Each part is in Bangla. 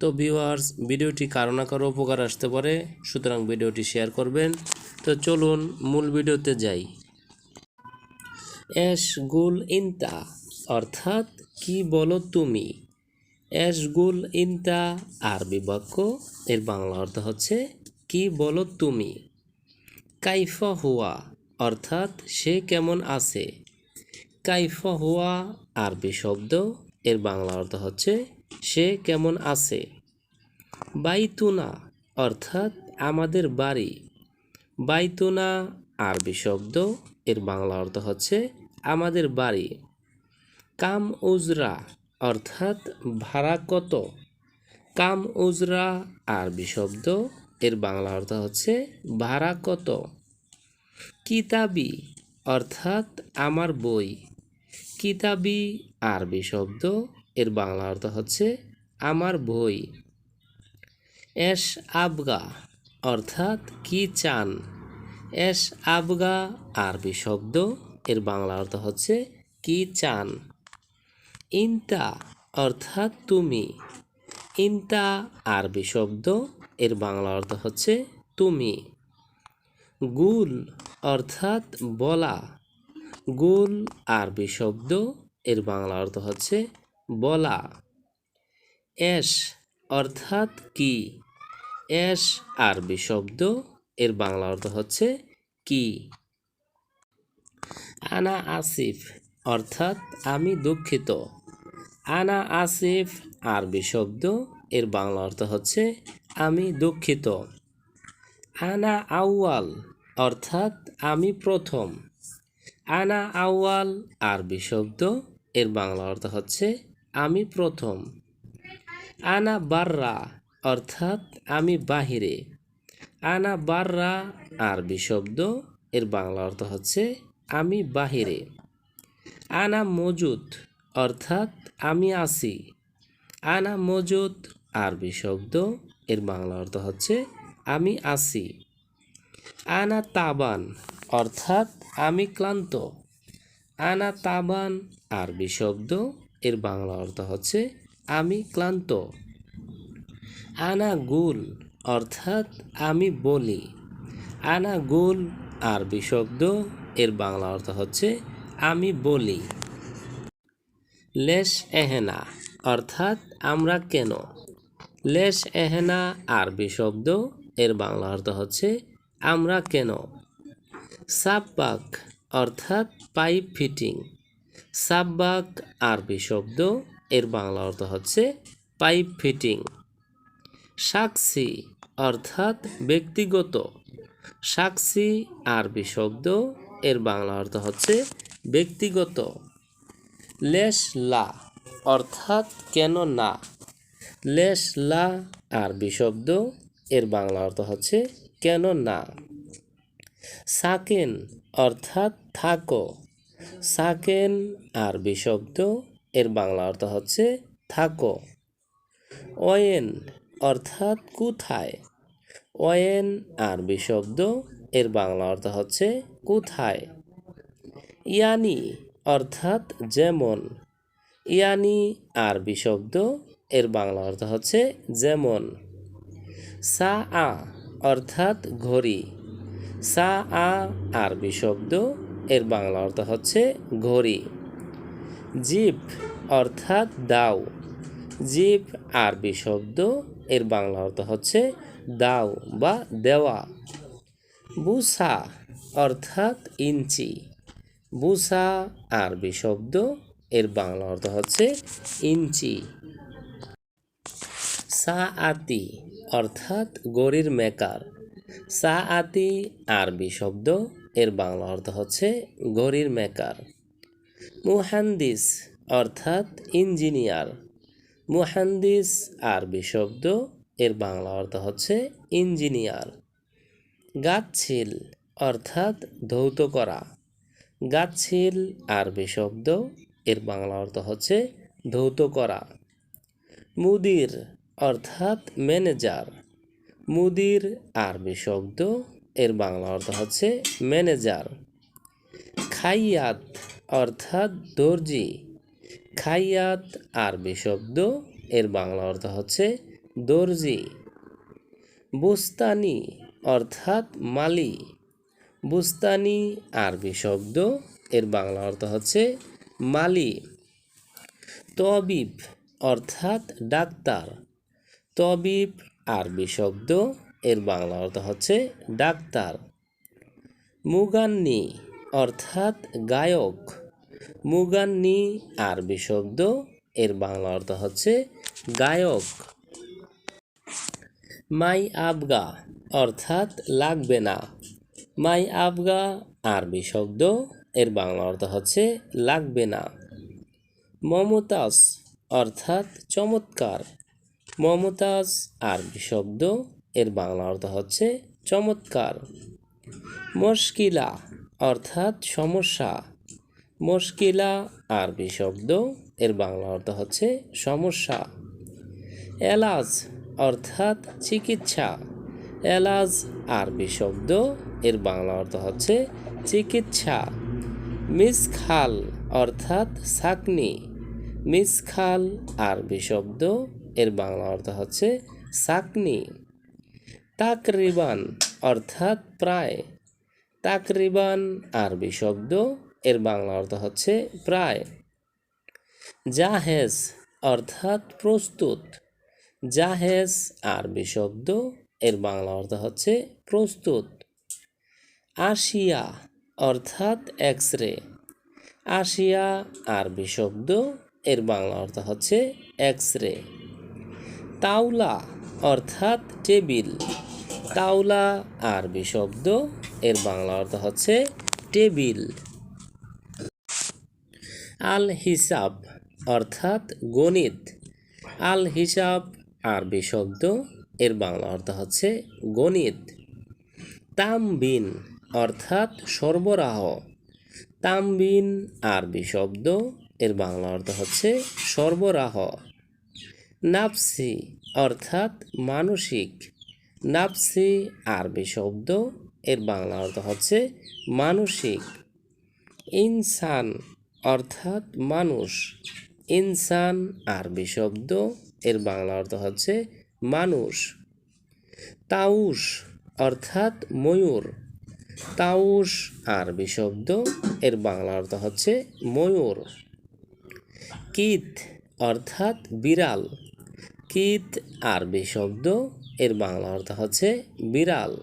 তো ভিউয়ার্স ভিডিওটি কারও না কারও উপকার আসতে পারে, সুতরাং ভিডিওটি শেয়ার করবেন। তো চলুন মূল ভিডিওতে যাই। এস গুল ইনতা, অর্থাৎ কি বলো তুমি? এস গুল ইনতা, আরবি বাক্য, এর বাংলা অর্থ হচ্ছে, কি বলো তুমি? কাইফা হুয়া, অর্থাৎ সে কেমন আছে? কাইফা হুয়া, আরবি শব্দ, এর বাংলা অর্থ হচ্ছে, সে কেমন আছে? বাইতুনা অর্থাৎ আমাদের বাড়ি। বাইতুনা আরবি শব্দ, এর বাংলা অর্থ হচ্ছে আমাদের বাড়ি। কাম উজরা অর্থাৎ ভাড়া কত? কাম উজরা আরবি শব্দ, এর বাংলা অর্থ হচ্ছে ভাড়া কত? কিতাবি অর্থাৎ আমার বই। কিতাবি আরবি শব্দ, এর বাংলা অর্থ হচ্ছে আমার বই। এস আবগা অর্থাৎ কি চান? এস আবগা আরবি শব্দ, এর বাংলা অর্থ হচ্ছে কি চান? ইনতা অর্থাৎ তুমি। ইনতা আরবি শব্দ, এর বাংলা অর্থ হচ্ছে তুমি। গুল অর্থাৎ বলা। গুল আরবি শব্দ, এর বাংলা অর্থ হচ্ছে বলা। এস অর্থাৎ কি? এস আরবি শব্দ, এর বাংলা অর্থ হচ্ছে কি? আনা আসিফ, অর্থাৎ আমি দুঃখিত। আনা আসিফ আরবি শব্দ, এর বাংলা অর্থ হচ্ছে আমি দুঃখিত। আনা আউয়াল, অর্থাৎ আমি প্রথম। আনা আউয়াল আরবি শব্দ, এর বাংলা অর্থ হচ্ছে আমি প্রথম। আনা বাররা অর্থাৎ আমি বাহিরে। আনা বাররা আরবি শব্দ এর বাংলা অর্থ হচ্ছে আমি বাহিরে। আনা মজুদ, অর্থাৎ আমি আছি। আনা মজুদ আরবি শব্দ এর বাংলা অর্থ হচ্ছে আমি আছি। আনা তাবান, অর্থাৎ আমি ক্লান্ত। আনা তাবান আরবি শব্দ এর বাংলা অর্থ হচ্ছে আমি ক্লান্ত। আনা গুল অর্থাৎ আমি বলি। আনা গুল আরবি শব্দ, এর বাংলা অর্থ হচ্ছে আমি বলি। লেশ এহেনা, অর্থাৎ আমরা কেন? লেশ এহেনা, আরবি শব্দ, এর বাংলা অর্থ হচ্ছে আমরা কেন? সাব্বাক, অর্থাৎ পাইপ ফিটিং। সাব্বাক, আরবি শব্দ, এর বাংলা অর্থ হচ্ছে পাইপ ফিটিং। সাক্ষী অর্থাৎ ব্যক্তিগত। সাক্ষী আরবি শব্দ, এর বাংলা অর্থ হচ্ছে ব্যক্তিগত। লেশ লা অর্থাৎ কেন না? লেশ লা আরবি শব্দ, এর বাংলা অর্থ হচ্ছে কেন না? সাকেন অর্থাৎ থাকো। সাকেন আরবি শব্দ, এর বাংলা অর্থ হচ্ছে থাকো। ওয়েন অর্থাৎ কোথায়? ওয়েন আরবি শব্দ এর বাংলা অর্থ হচ্ছে কোথায়? ইয়ানি অর্থাৎ যেমন। ইয়ানি আরবি শব্দ এর বাংলা অর্থ হচ্ছে যেমন। সা আ অর্থাৎ ঘড়ি। সা আ আরবি শব্দ এর বাংলা অর্থ হচ্ছে ঘড়ি। জিপ অর্থাৎ দাও জিপ আরবি শব্দ এর বাংলা অর্থ হচ্ছে দাও বা দেওয়া। বুসা অর্থাৎ ইঞ্চি। বুসা আরবি শব্দ, এর বাংলা অর্থ হচ্ছে ইঞ্চি। সা আতি অর্থাৎ গড়ির মেকার। সা আতি আরবি শব্দ, এর বাংলা অর্থ হচ্ছে ঘড়ির মেকার। মুহান্দিস অর্থাৎ ইঞ্জিনিয়ার। মুহান্দিস আরবি শব্দ, এর বাংলা অর্থ হচ্ছে ইঞ্জিনিয়ার। গাছিল অর্থাৎ ধৌত করা। গাছিল আরবি শব্দ, এর বাংলা অর্থ হচ্ছে ধৌত করা। মুদির অর্থাৎ ম্যানেজার। মুদির আরবি শব্দ, এর বাংলা অর্থ হচ্ছে ম্যানেজার। খাইয়াত অর্থাৎ দর্জি। খাইয়াত, আরবি শব্দ, এর বাংলা অর্থ হচ্ছে দর্জি। বুস্তানি অর্থাৎ মালি। বুস্তানি, আরবি শব্দ, এর বাংলা অর্থ হচ্ছে মালি। তবিব অর্থাৎ ডাক্তার। তবিব, আরবি শব্দ, এর বাংলা অর্থ হচ্ছে ডাক্তার। মুগান্নি অর্থাৎ গায়ক। মুগান্নি আরবি শব্দ। এর বাংলা অর্থ হচ্ছে গায়ক। মাই আবগা অর্থাৎ লাগবে না। মাই আবগা আরবি শব্দ। এর বাংলা অর্থ হচ্ছে লাগবে না। মমতাজ অর্থাৎ চমৎকার। মমতাজ আরবি শব্দ। এর বাংলা অর্থ হচ্ছে চমৎকার। মুশকিলা অর্থাৎ সমস্যা। মুশকিলা, আরবি শব্দ, এর বাংলা অর্থ হচ্ছে সমস্যা। এলাজ অর্থাৎ চিকিৎসা। এলাজ আরবি শব্দ, এর বাংলা অর্থ হচ্ছে চিকিৎসা। মিসখাল অর্থাৎ সাকনি মিসখাল আরবি শব্দ, এর বাংলা অর্থ হচ্ছে সাকনি তাকরিবান অর্থাৎ প্রায়। তাকরিবান আরবি শব্দ এর বাংলা অর্থ হচ্ছে প্রায়। জাহেজ অর্থাৎ প্রস্তুত। জাহেজ আরবি শব্দ এর বাংলা অর্থ হচ্ছে প্রস্তুত। আশিয়া অর্থাৎ এক্স রে আশিয়া আরবি শব্দ এর বাংলা অর্থ হচ্ছে এক্স রে তাওলা অর্থাৎ টেবিল। তাওলা আরবি শব্দ এর বাংলা অর্থ হচ্ছে টেবিল। আল হিসাব অর্থাৎ গণিত। আল হিসাব আরবি শব্দ, এর বাংলা অর্থ হচ্ছে গণিত। তামবিন, অর্থাৎ সরবরাহ। তামবিন, আরবি শব্দ, এর বাংলা অর্থ হচ্ছে সরবরাহ। নাফসি, অর্থাৎ মানসিক। নাফসি, আরবি শব্দ, এর বাংলা অর্থ হচ্ছে মানসিক। ইনসান অর্থাৎ মানুষ। ইনসান আরবি শব্দ, এর বাংলা অর্থ হচ্ছে মানুষ। তাউস অর্থাৎ ময়ূর। তাউস আরবি শব্দ, এর বাংলা অর্থ হচ্ছে ময়ূর। কিত অর্থাৎ বিড়াল। কিত আরবি শব্দ, এর বাংলা অর্থ হচ্ছে বিড়াল।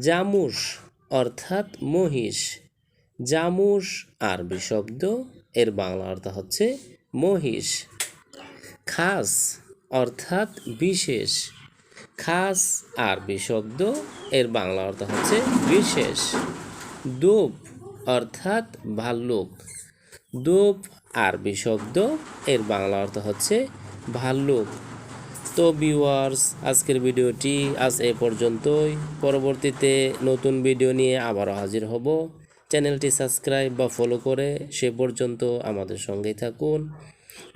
জামুস অর্থাৎ মহিষ। জামুস আরবি শব্দ, এর বাংলা অর্থ হচ্ছে মহিষ। খাস অর্থাৎ বিশেষ। খাস আরবি শব্দ, এর বাংলা অর্থ হচ্ছে বিশেষ। দোপ অর্থাৎ ভাল্লুক। দোপ আরবি শব্দ, এর বাংলা অর্থ হচ্ছে ভাল্লুক। তো ভিউয়ার্স আজকের ভিডিওটি আজ এ পর্যন্তই। পরবর্তীতে নতুন ভিডিও নিয়ে আবারও হাজির হব। চ্যানেলটি সাবস্ক্রাইব বা ফলো করে সে পর্যন্ত আমাদের সঙ্গেই থাকুন।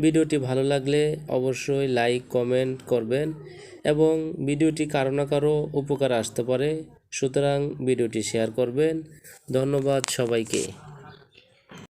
ভিডিওটি ভালো লাগলে অবশ্যই লাইক কমেন্ট করবেন এবং ভিডিওটি কারও না কারও উপকার আসতে পারে, সুতরাং ভিডিওটি শেয়ার করবেন। ধন্যবাদ সবাইকে।